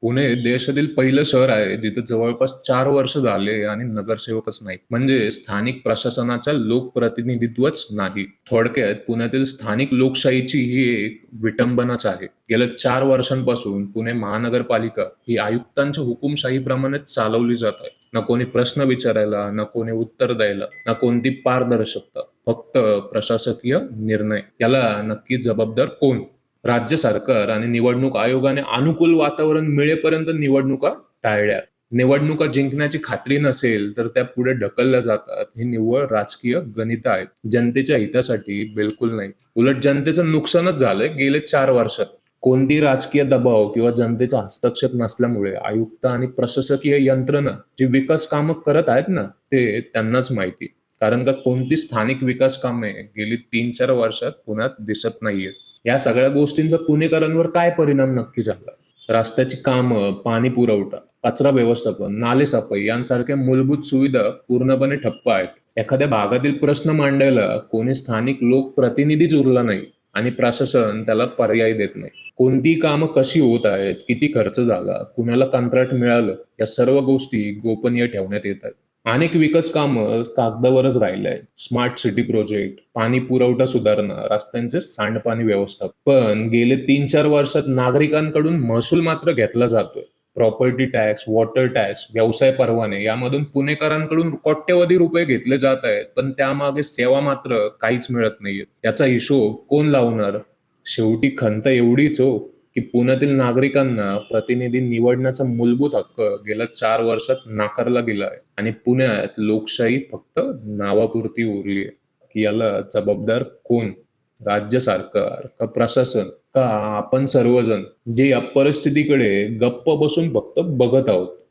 पुणे देशातील पहिलं शहर आहे जिथे जवळपास चार वर्ष झाले आणि नगरसेवकच नाही म्हणजे स्थानिक प्रशासनाचा लोकप्रतिनिधित्वच नाही. थोडक्यात पुण्यातील स्थानिक लोकशाहीची ही एक विटंबनाच आहे. गेल्या चार वर्षांपासून पुणे महानगरपालिका ही आयुक्तांच्या हुकुमशाहीप्रमाणेच चालवली जात आहे. ना कोणी प्रश्न विचारायला, ना कोणी उत्तर द्यायला, ना कोणती पारदर्शकता. फक्त प्रशासकीय निर्णय. याला नक्की जबाबदार कोण? राज्य सरकार आणि निवडणूक आयोगाने अनुकूल वातावरण मिळेपर्यंत निवडणुका टाळल्या. निवडणुका जिंकण्याची खात्री नसेल तर त्या पुढे ढकलल्या जातात. ही निव्वळ राजकीय गणित आहेत. जनतेच्या हितासाठी बिलकुल नाही. उलट जनतेचं नुकसानच झालंय गेले चार वर्षात. कोणती राजकीय दबाव किंवा जनतेचा हस्तक्षेप नसल्यामुळे आयुक्त आणि प्रशासकीय यंत्रणा जी विकास कामं करत आहेत ना ते त्यांनाच माहिती. कारण का कोणती स्थानिक विकास कामे गेली तीन चार वर्षात पुण्यात दिसत नाहीयेत. या सगळ्या गोष्टींचा पुणेकरांवर काय परिणाम नक्की झाला? रस्त्याची कामं, पाणी पुरवठा, कचरा व्यवस्थापन, नाले सफाई यांसारख्या मूलभूत सुविधा पूर्णपणे ठप्प आहेत. एखाद्या भागातील प्रश्न मांडायला कोणी स्थानिक लोकप्रतिनिधीच उरला नाही आणि प्रशासन त्याला पर्याय देत नाही. कोणती कामं कशी होत आहेत, किती खर्च झाला, कुणाला कंत्राट मिळालं या सर्व गोष्टी गोपनीय ठेवण्यात येत आहेत. अनेक विकास कामं कागदावरच राहिले आहेत. स्मार्ट सिटी प्रोजेक्ट, पाणी पुरवठा सुधारणा, रस्त्यांचे सांडपाणी व्यवस्थापन. पण गेले तीन चार वर्षात नागरिकांकडून महसूल मात्र घेतला जातोय. प्रॉपर्टी टॅक्स, वॉटर टॅक्स, व्यवसाय परवाने यामधून पुणेकरांकडून कोट्यवधी रुपये घेतले जात आहेत. पण त्यामागे सेवा मात्र काहीच मिळत नाहीये. याचा हिशोब कोण लावणार? शेवटी खंत एवढीच हो की पुण्यातील नागरिकांना प्रतिनिधी निवडण्याचा मूलभूत हक्क गेल्या चार वर्षात नाकारला गेला आहे आणि पुण्यात लोकशाही फक्त नावापुरती उरलीय. की याला जबाबदार कोण? राज्य सरकार का प्रशासन का आपण सर्वजण जे या परिस्थितीकडे गप्प बसून फक्त बघत आहोत?